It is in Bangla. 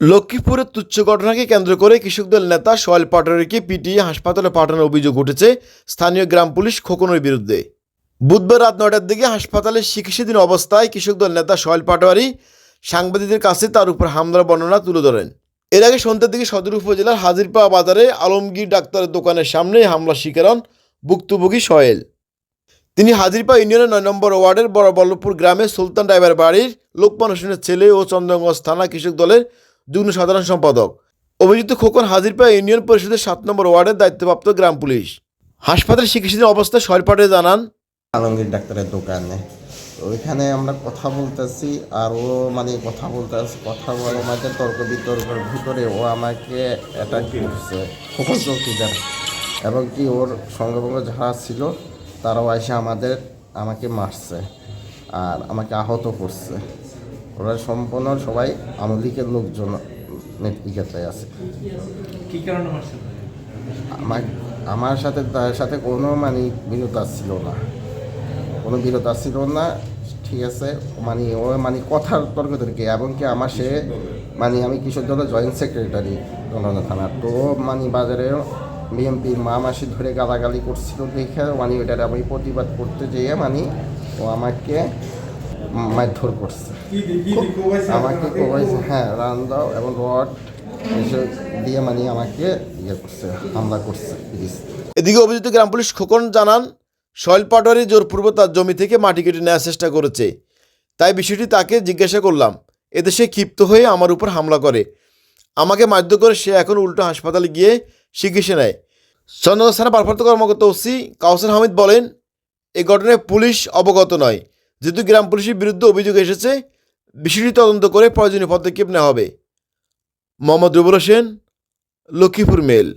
লক্ষ্মীপুরের তুচ্ছ ঘটনাকে কেন্দ্র করে কৃষকদল নেতা সোহেল পাটোয়ারিকে পিটিয়ে হাসপাতালে পাঠানোর অভিযোগ উঠেছে স্থানীয় গ্রাম পুলিশ খোকনের বিরুদ্ধে। বুধবার রাত নয়টার দিকে হাসপাতালে চিকিৎসাধীন অবস্থায় কৃষকদল নেতা সোহেল পাটোয়ারি সাংবাদিকদের কাছে তার উপর হামলার বর্ণনা তুলে ধরেন। এর আগে সন্ধ্যার দিকে সদর উপজেলার হাজিরপাড়া বাজারে আলমগীর ডাক্তারের দোকানের সামনে হামলা শিকার হন ভুক্তভোগী সোহেল। তিনি হাজিরপা ইউনিয়নের নয় নম্বর ওয়ার্ডের বড়বল্লভপুর গ্রামে সুলতান ড্রাইভার বাড়ির লোকমান হোসেনের ছেলে ও চন্দ্রগঞ্জ থানা কৃষক দলের যুগ্ম সাধারণ সম্পাদক। অভিযুক্ত খোকন হাজিরপা ইউনিয়ন পরিষদের সাত নম্বর ওয়ার্ডের দায়িত্বপ্রাপ্ত গ্রাম পুলিশ। হাসপাতালে চিকিৎসাধীন অবস্থা সরপাটে জানান। আলমগীর ডাক্তারের দোকানে। ওইখানে আমরা কথা বলতেছি, আর ও মানে কথা বলতেছি, কথা বলার মাঝে তর্ক বিতর্কের ভিতরে ও আমাকে অ্যাটাক করছে, খোকন চৌকিদার। এবং কি ওর সঙ্গভঙ্গ যারা ছিল, তারাও এসে আমাদের, আমাকে মারছে, আর আমাকে আহত করছে। ওরা সম্পূর্ণ সবাই আমলিকের লোকজন নেতৃত্বে আছে। কি কারণে আমার আমার সাথে তার সাথে কোনো মানে বিরোধ ছিল না। কোনো বিরোধ ছিল না ঠিক আছে মানে ও মানে কথার তর্ক তর্কে এবং কি আমার সে মানে আমি কৃষক দলের জয়েন্ট সেক্রেটারি দলনা থানার তো মানে বাজারে বিএমপির মা মাসি ধরে গালাগালি করছিল দেখে মানে ওইটার আমি প্রতিবাদ করতে যেয়ে মানে ও আমাকে মারধর করছে। আমাকে কোবাইছে হ্যাঁ রান দাও এবং রড এসব দিয়ে মানে আমাকে ইয়ে করছে, হামলা করছে এদিকে অভিযুক্ত গ্রাম পুলিশ খোকন জানান সোহেল পাটোয়ারি জোরপূর্বক তার জমি থেকে মাটি কেটে নেওয়ার চেষ্টা করেছে। তাই বিষয়টি তাকে জিজ্ঞাসা করলাম এতে সে ক্ষিপ্ত হয়ে আমার উপর হামলা করে। আমাকে বাধ্য করে সে এখন উল্টো হাসপাতালে গিয়ে চিকিৎসা নেয়। চন্দ্রগঞ্জ থানা ভারপ্রাপ্ত কর্মকর্তা ওসি কাউসার হামিদ বলেন এই ঘটনায় পুলিশ অবগত নয়। যেহেতু গ্রাম পুলিশের বিরুদ্ধে অভিযোগ এসেছে বিষয়টি তদন্ত করে প্রয়োজনীয় পদক্ষেপ নেওয়া হবে। মোহাম্মদ রুবুল হোসেন, লক্ষ্মীপুর মেল।